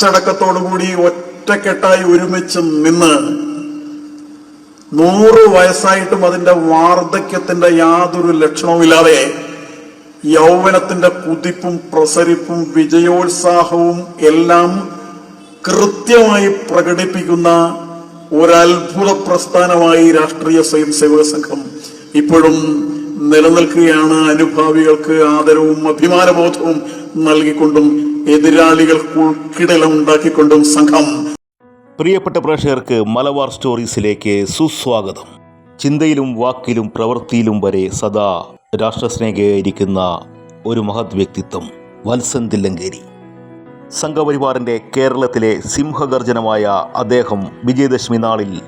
അച്ചടക്കത്തോടുകൂടി ഒറ്റക്കെട്ടായി ഒരുമിച്ച് നിന്ന് നൂറ് വയസ്സായിട്ടും അതിന്റെ വാർദ്ധക്യത്തിന്റെ യാതൊരു ലക്ഷണവുമില്ലാതെ യൗവനത്തിന്റെ കുതിപ്പും പ്രസരിപ്പും വിജയോത്സാഹവും എല്ലാം കൃത്യമായി പ്രകടിപ്പിക്കുന്ന ഒരത്ഭുത പ്രസ്ഥാനമായി രാഷ്ട്രീയ സ്വയം സേവക സംഘം ഇപ്പോഴും നിലനിൽക്കുകയാണ്. അനുഭാവികൾക്ക് ആദരവും അഭിമാനബോധവും നൽകിക്കൊണ്ടും എതിരാളികൾക്ക് ഉൾക്കിടലം ഉണ്ടാക്കിക്കൊണ്ടും സംഘം. പ്രിയപ്പെട്ട പ്രേക്ഷകർക്ക് മലബാർ സ്റ്റോറീസിലേക്ക് സുസ്വാഗതം. ചിന്തയിലും വാക്കിലും പ്രവൃത്തിയിലും വരെ സദാ രാഷ്ട്രസ്നേഹിയായിരിക്കുന്ന ഒരു മഹത് വ്യക്തിത്വം വത്സൻ തില്ലങ്കേരി. സംഘപരിവാറിന്റെ കേരളത്തിലെ സിംഹഗർജനമായ അദ്ദേഹം വിജയദശമി നാളിൽ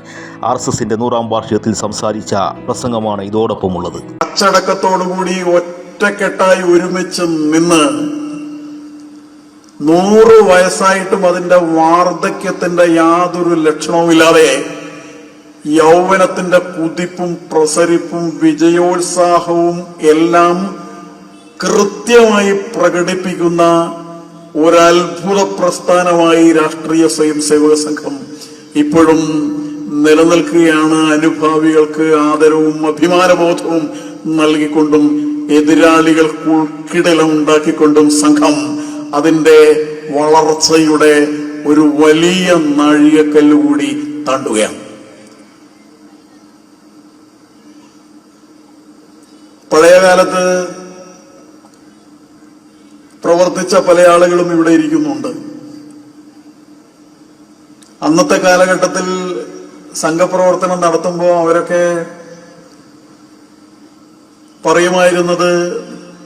ആർ എസ് എസിന്റെ നൂറാം വാർഷികത്തിൽ സംസാരിച്ച പ്രസംഗമാണ് ഇതോടൊപ്പമുള്ളത്. അച്ചടക്കത്തോടുകൂടി ഒറ്റക്കെട്ടായി ഒരുമിച്ച് നിന്ന് നൂറ് വയസ്സായിട്ടും അതിന്റെ വാർദ്ധക്യത്തിന്റെ യാതൊരു ലക്ഷണവുമില്ലാതെ യൗവനത്തിന്റെ കുതിപ്പും പ്രസരിപ്പും വിജയോത്സാഹവും എല്ലാം കൃത്യമായി പ്രകടിപ്പിക്കുന്ന ഒരത്ഭുത പ്രസ്ഥാനമായി രാഷ്ട്രീയ സ്വയം സേവക സംഘം ഇപ്പോഴും നിലനിൽക്കുകയാണ്. അനുഭാവികൾക്ക് ആദരവും അഭിമാനബോധവും നൽകിക്കൊണ്ടും എതിരാളികൾക്ക് ഉൾക്കിടലം ഉണ്ടാക്കിക്കൊണ്ടും സംഘം അതിന്റെ വളർച്ചയുടെ ഒരു വലിയ നാഴികക്കല്ല് കൂടി താണ്ടുകയാണ്. പഴയകാലത്ത് പ്രവർത്തിച്ച പല ആളുകളും ഇവിടെ ഇരിക്കുന്നുണ്ട്. അന്നത്തെ കാലഘട്ടത്തിൽ സംഘപ്രവർത്തനം നടത്തുമ്പോൾ അവരൊക്കെ പറയുമായിരുന്നത്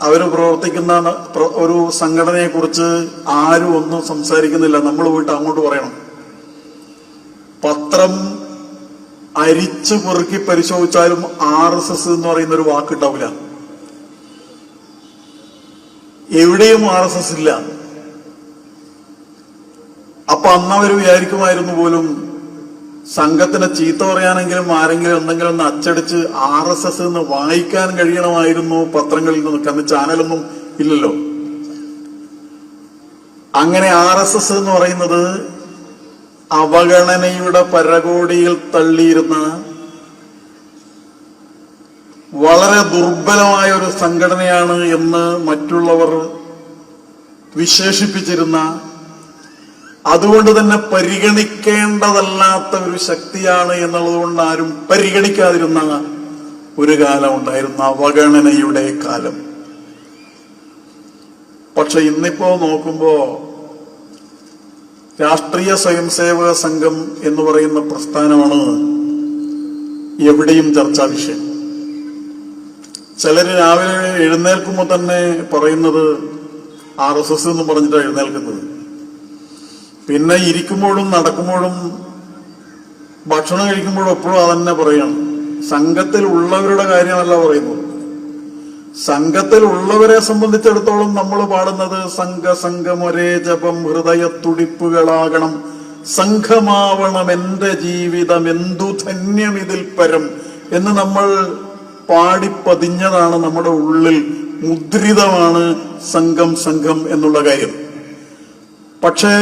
അവർ പ്രവർത്തിക്കുന്ന ഒരു സംഘടനയെ കുറിച്ച് ആരും ഒന്നും സംസാരിക്കുന്നില്ല. നമ്മൾ പോയിട്ട് അങ്ങോട്ട് പറയണം. പത്രം അരിച്ചു പെറുക്കി പരിശോധിച്ചാലും ആർ എസ് എസ് എന്ന് പറയുന്ന ഒരു വാക്ക് വാക്കുണ്ടാവില്ല. എവിടെയും ആർ എസ് എസ് ഇല്ല. അപ്പൊ അന്നവര് വിചാരിക്കുമായിരുന്നു പോലും സംഘത്തിനെ ചീത്ത പറയാനെങ്കിലും ആരെങ്കിലും എന്തെങ്കിലും ഒന്ന് അച്ചടിച്ച് ആർ എസ് എസ് എന്ന് വായിക്കാൻ കഴിയണമായിരുന്നു പത്രങ്ങളിൽ നിന്ന് അന്ന് ചാനലൊന്നും ഇല്ലല്ലോ. അങ്ങനെ ആർ എസ് എസ് എന്ന് പറയുന്നത് അവഗണനയുടെ പരകോടിയിൽ തള്ളിയിരുന്ന വളരെ ദുർബലമായ ഒരു സംഘടനയാണ് എന്ന് മറ്റുള്ളവർ വിശേഷിപ്പിച്ചിരുന്ന അതുകൊണ്ട് തന്നെ പരിഗണിക്കേണ്ടതല്ലാത്ത ഒരു ശക്തിയാണ് എന്നുള്ളത് കൊണ്ട് ആരും പരിഗണിക്കാതിരുന്ന ഒരു കാലം ഉണ്ടായിരുന്ന അവഗണനയുടെ കാലം. പക്ഷെ ഇന്നിപ്പോ നോക്കുമ്പോ രാഷ്ട്രീയ സ്വയംസേവക സംഘം എന്ന് പറയുന്ന പ്രസ്ഥാനമാണ് എവിടെയും ചർച്ചാ വിഷയം. ചിലര് രാവിലെ എഴുന്നേൽക്കുമ്പോൾ തന്നെ പറയുന്നത് ആർ എസ് എസ് എന്ന് പറഞ്ഞിട്ടാണ് എഴുന്നേൽക്കുന്നത്. പിന്നെ ഇരിക്കുമ്പോഴും നടക്കുമ്പോഴും ഭക്ഷണം കഴിക്കുമ്പോഴും എപ്പോഴും അതന്നെ പറയണം. സംഘത്തിലുള്ളവരുടെ കാര്യമല്ല പറയുന്നത്. സംഘത്തിലുള്ളവരെ സംബന്ധിച്ചിടത്തോളം നമ്മൾ പാടുന്നത് സംഘ സംഘമൊരേ ജപം ഹൃദയ തുടിപ്പുകളാകണം സംഘമാവണം എന്റെ ജീവിതം എന്തു ധന്യം ഇതിൽ പരം എന്ന് നമ്മൾ പാടിപ്പതിഞ്ഞതാണ് നമ്മുടെ ഉള്ളിൽ മുദ്രിതമാണ് സംഘം സംഘം എന്നുള്ള കാര്യം. പക്ഷേ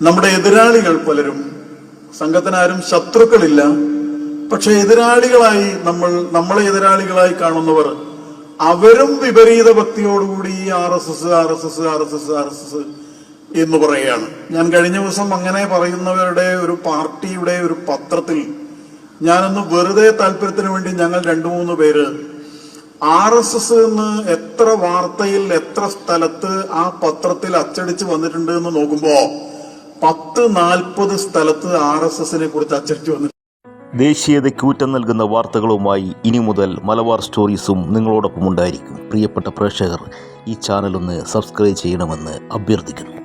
നമ്മുടെ എതിരാളികൾ പലരും സംഘത്തിനാരും ശത്രുക്കളില്ല. പക്ഷെ എതിരാളികളായി നമ്മൾ നമ്മളെ എതിരാളികളായി കാണുന്നവർ അവരും വിപരീത ഭക്തിയോടുകൂടി R S S R S S R S S R S S എന്ന് പറയുകയാണ്. ഞാൻ കഴിഞ്ഞ ദിവസം അങ്ങനെ പറയുന്നവരുടെ ഒരു പാർട്ടിയുടെ ഒരു പത്രത്തിൽ ഞാനൊന്ന് വെറുതെ താല്പര്യത്തിന് വേണ്ടി ഞങ്ങൾ രണ്ടു മൂന്ന് പേര് ആർ എസ് എസ് എന്ന് എത്ര വാർത്തയിൽ എത്ര സ്ഥലത്ത് ആ പത്രത്തിൽ അച്ചടിച്ച് വന്നിട്ടുണ്ട് എന്ന് നോക്കുമ്പോ പത്ത് നാൽപ്പത് സ്ഥലത്ത് ആർ എസ് എസിനെ കുറിച്ച് അച്ചടിച്ചു വന്നു ദേശീയതയ്ക്ക് ഊറ്റം നൽകുന്ന വാർത്തകളുമായി ഇനി മുതൽ മലബാർ സ്റ്റോറീസും നിങ്ങളോടൊപ്പം ഉണ്ടായിരിക്കും. പ്രിയപ്പെട്ട പ്രേക്ഷകർ ഈ ചാനലൊന്ന് സബ്സ്ക്രൈബ് ചെയ്യണമെന്ന് അഭ്യർത്ഥിക്കുന്നു.